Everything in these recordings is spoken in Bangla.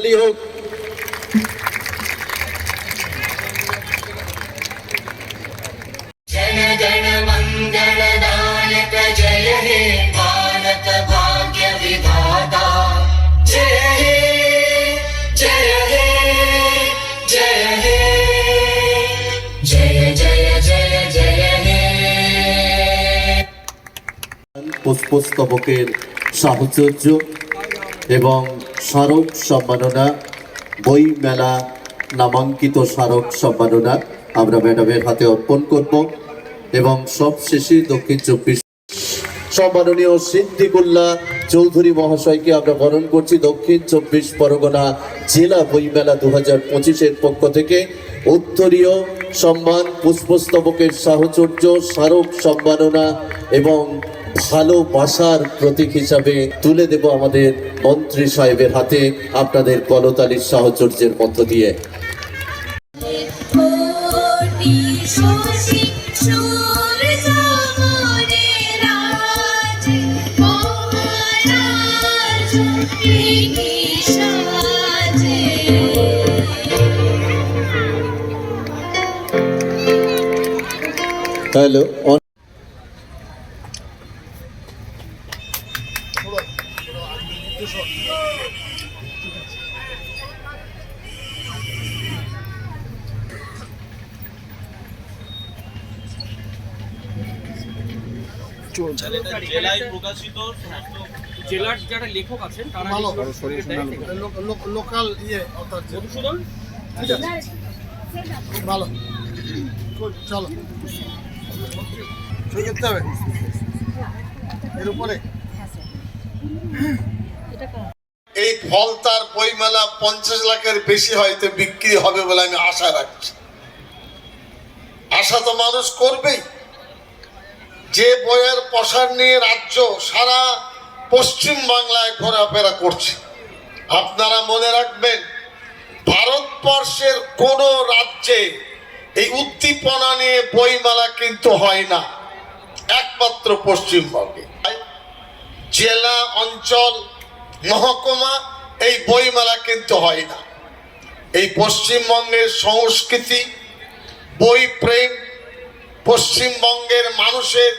আলী হোক পুষ্পস্তবকের সাহচর্য এবং স্মারক সম্মাননা, বই মেলা নামাঙ্কিত স্মারক সম্মাননা আমরা ম্যাডামের হাতে অর্পণ করব এবং সবশেষে দক্ষিণ চব্বিশ সম্মাননীয় সিদ্দিকুল্লাহ চৌধুরী মহাশয়কে আমরা বরণ করছি দক্ষিণ চব্বিশ পরগনা জেলা বইমেলা দু হাজার পঁচিশের পক্ষ থেকে। উত্তরীয় সম্মান, পুষ্পস্তবকের সাহচর্য, স্মারক সম্মাননা এবং ভালোবাসার প্রতীক হিসাবে তুলে দেব আমাদের মন্ত্রী সাহেবের হাতে আপনাদের কলতালির সাহচর্যের মধ্য দিয়ে। কোটি সাজে হ্যালো জেলায় প্রকাশিত জেলার যারা লেখক আছেন তারা লোকাল ইয়ে অর্থাৎ খুব ভালো। চলো। শুরু করতে হবে। এর উপরে। এই ফল তার বইমেলা পঞ্চাশ লাখের বেশি হয়তো বিক্রি হবে বলে আমি আশা রাখছি। আশা তো মানুষ করবেই। যে বইয়ের প্রসার নিয়ে রাজ্য সারা পশ্চিম বাংলায় ঘোরাফেরা করছে। আপনারা মনে রাখবেন, ভারতবর্ষের কোন রাজ্যে এই উদ্দীপনা নিয়ে বইমেলা কিন্তু হয় না, একমাত্র পশ্চিমবঙ্গে। জেলা, অঞ্চল, মহকুমা এই বইমেলা কিন্তু হয় না। এই পশ্চিমবঙ্গের সংস্কৃতি, বই প্রেম পশ্চিমবঙ্গের মানুষের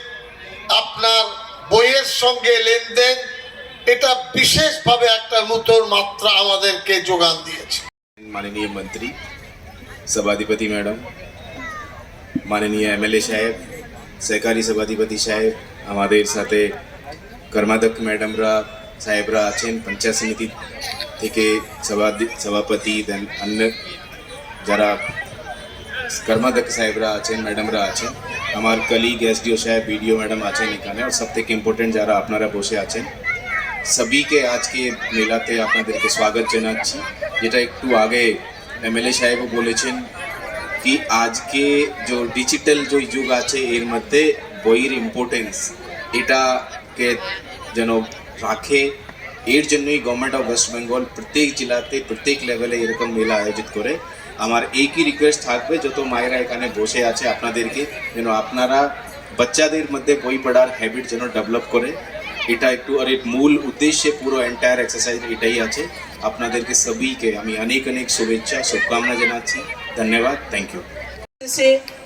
আপনার বইয়ের সঙ্গে লেনদেন, এটা বিশেষভাবে একটা নতুন মাত্রা আমাদেরকে যোগান দিয়েছে। মাননীয় মন্ত্রী, সভাধিপতি ম্যাডাম, মাননীয় এমএলএ সাহেব, সহকারী সভাধিপতি সাহেব, আমাদের সাথে কর্মাধ্যক্ষ ম্যাডামরা, সাহেবরা আছেন, পঞ্চায়েত সমিতি থেকে সভাপতি, দেন, অন্য যারা কর্মাধ্যক্ষ সাহেবরা আছেন ম্যাডামরা আছেন আমার কলিগ এসডিও সাহেব বিডিও ম্যাডাম আছেন এখানে আর সব থেকে ইম্পর্টেন্ট যারা আপনারা বসে আছেন সবিকে আজকে মেলাতে আপনাদেরকে স্বাগত জানাচ্ছি যেটা একটু আগে এমএলএ সাহেবও বলেছেন কি আজকে যে ডিজিটাল যে যুগ আছে এর মধ্যে বইয়ের ইম্পর্টেন্স এটাকে যেন রাখে এর জন্যই গভর্নমেন্ট অফ ওয়েস্ট বেঙ্গল প্রত্যেক জেলাতে, প্রত্যেক লেভেলে এরকম মেলা আয়োজিত করে। আমার একই রিকোয়েস্ট থাকবে, যত মায়েরা এখানে বসে আছে আপনাদেরকে, যেন আপনারা বাচ্চাদের মধ্যে বই পড়ার হ্যাবিট যেন ডেভেলপ করে। এটা একটু, আর এর মূল উদ্দেশ্যে পুরো এন্টায়ার এক্সারসাইজ এটাই আছে। আপনাদেরকে সবিকে আমি অনেক অনেক শুভেচ্ছা, শুভকামনা জানাচ্ছি। ধন্যবাদ থ্যাংক ইউ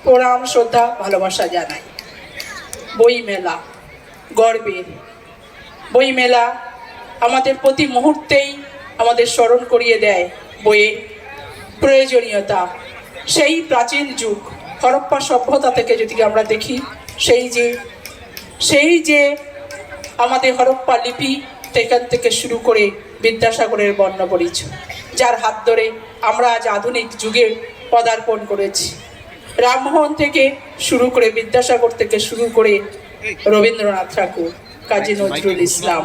প্রণাম, শ্রদ্ধা, ভালোবাসা জানাই। বই মেলা, গর্বের। বই মেলা আমাদের প্রতি মুহূর্তেই আমাদের স্মরণ করিয়ে দেয় বইয়ের প্রয়োজনীয়তা। সেই প্রাচীন যুগ, হরপ্পা সভ্যতা থেকে যদি আমরা দেখি, সেই যে সেই যে আমাদের হরপ্পা লিপি সেখান থেকে শুরু করে বিদ্যাসাগরের বর্ণপরিচয় যার হাত ধরে আমরা আজ আধুনিক যুগে পদার্পণ করেছি। রামমোহন থেকে শুরু করে বিদ্যাসাগর থেকে শুরু করে রবীন্দ্রনাথ ঠাকুর, কাজী নজরুল ইসলাম।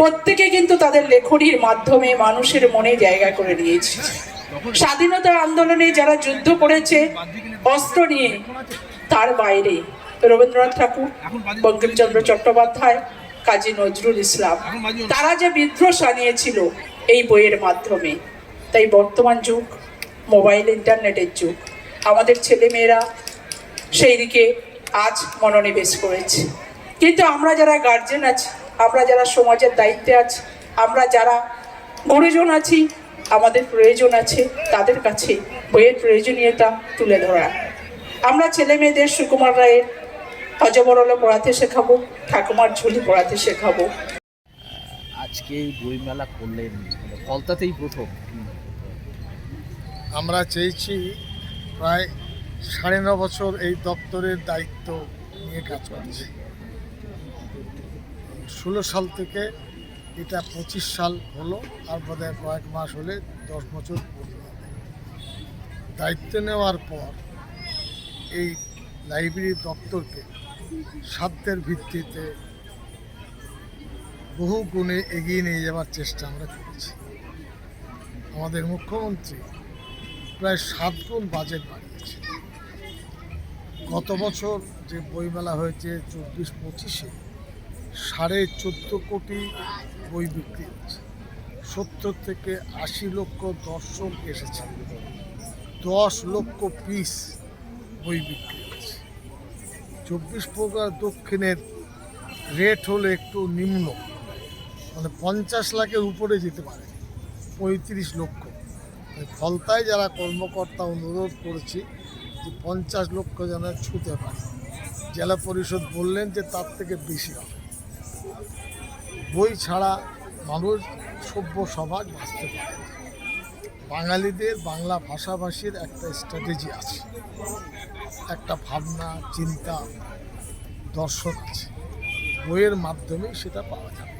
প্রত্যেকে কিন্তু তাদের লেখনির মাধ্যমে মানুষের মনে জায়গা করে নিয়েছে। স্বাধীনতা আন্দোলনে যারা যুদ্ধ করেছে, অস্ত্র নিয়ে, তার বাইরে রবীন্দ্রনাথ ঠাকুর, বঙ্কিমচন্দ্র চট্টোপাধ্যায়, কাজী নজরুল ইসলাম। তারা যে বিদ্রোহ সানিয়েছিল এই বইয়ের মাধ্যমে, তাই বর্তমান যুগ, মোবাইল, ইন্টারনেটের যুগ, আমাদের ছেলেমেয়েরা সেই দিকে আজ মনোনিবেশ করেছে। কিন্তু আমরা যারা গার্জেন আছি আমরা যারা সমাজের দায়িত্বে আছি আমরা যারা গুরুজন আছি আমাদের প্রয়োজন আছে তাদের কাছে বইয়ের প্রয়োজনীয়তা তুলে ধরা। আমরা ছেলে মেয়েদের সুকুমার রায়ের অজবরল পড়াতে শেখাবো ঠাকুমার ঝুলি পড়াতে শেখাবো। আজকে এই বইমেলা করলেন মানে ফলতাতেই প্রথম। আমরা চেয়েছি প্রায় সাড়ে ন বছর এই দপ্তরের দায়িত্ব নিয়ে কাজ করছি ষোলো সাল থেকে এটা পঁচিশ সাল হলো, আর বোধহয় কয়েক মাস হলে দশ বছর। দায়িত্ব নেওয়ার পর এই লাইব্রেরি দপ্তরকে সাধ্যের ভিত্তিতে বহু গুণে এগিয়ে নিয়ে যাওয়ার চেষ্টা আমরা করেছি আমাদের মুখ্যমন্ত্রী প্রায় সাত গুণ বাজেট বাড়িয়েছে গত বছর যে বইমেলা হয়েছে চব্বিশ পঁচিশে সাড়ে চোদ্দ কোটি বই বিক্রি হয়েছে সত্তর থেকে আশি লক্ষ দর্শক এসেছে। দশ লক্ষ পিস বই বিক্রি হয়েছে চব্বিশ প্রকার দক্ষিণের রেট হলো একটু নিম্ন। মানে পঞ্চাশ লাখের উপরে যেতে পারে। পঁয়ত্রিশ লক্ষ। ফলতায় যারা কর্মকর্তা অনুরোধ করেছি যে পঞ্চাশ লক্ষ যেন ছুতে পারে। জেলা পরিষদ বললেন যে তার থেকে বেশি হবে। বই ছাড়া মানুষ সভ্য সমাজ বাঁচতে পারে বাঙালিদের বাংলা ভাষাভাষীর একটা স্ট্র্যাটেজি আছে। একটা ভাবনা, চিন্তা, দর্শন আছে। বইয়ের মাধ্যমে সেটা পাওয়া যাবে।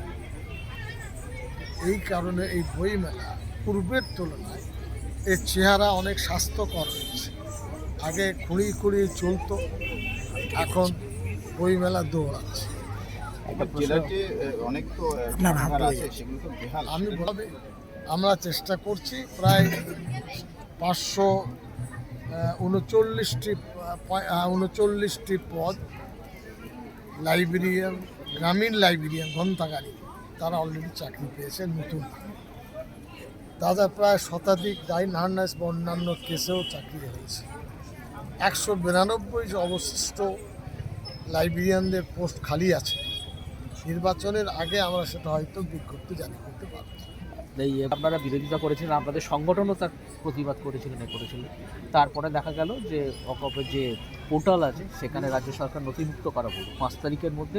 এই কারণে এই বই মেলা পূর্বের তুলনায় এর চেহারা অনেক স্বাস্থ্যকর হয়েছে। আগে খুঁড়িয়ে খুঁড়িয়ে চলতো, এখন বই মেলা দৌড়াচ্ছে। জেলাতে অনেক তো ভাঙার আছে সেগুলো তো বেহাল। আমি বলবে আমরা চেষ্টা করছি প্রায় পাঁচশো উনচল্লিশটি উনচল্লিশটি পদ লাইব্রেরিয়ান গ্রামীণ লাইব্রেরিয়ান গ্রন্থাগারী তারা অলরেডি চাকরি পেয়েছে নতুন। তাদের প্রায় শতাধিক দাইন হার্নাস বা অন্যান্য কেসেও চাকরি হয়েছে। একশো বিরানব্বই যে অবশিষ্ট লাইব্রেরিয়ানদের পোস্ট খালি আছে। নির্বাচনের আগে আমরা সেটা হয়তো বিজ্ঞপ্তি জারি করতে পারব। আপনারা বিরোধিতা করেছিলেন, আপনাদের সংগঠনও তার প্রতিবাদ করেছিলেন করেছিলেন তারপরে দেখা গেল যে অকপের যে পোর্টাল আছে, সেখানে রাজ্য সরকার নথিভুক্ত করা হলো। পাঁচ তারিখের মধ্যে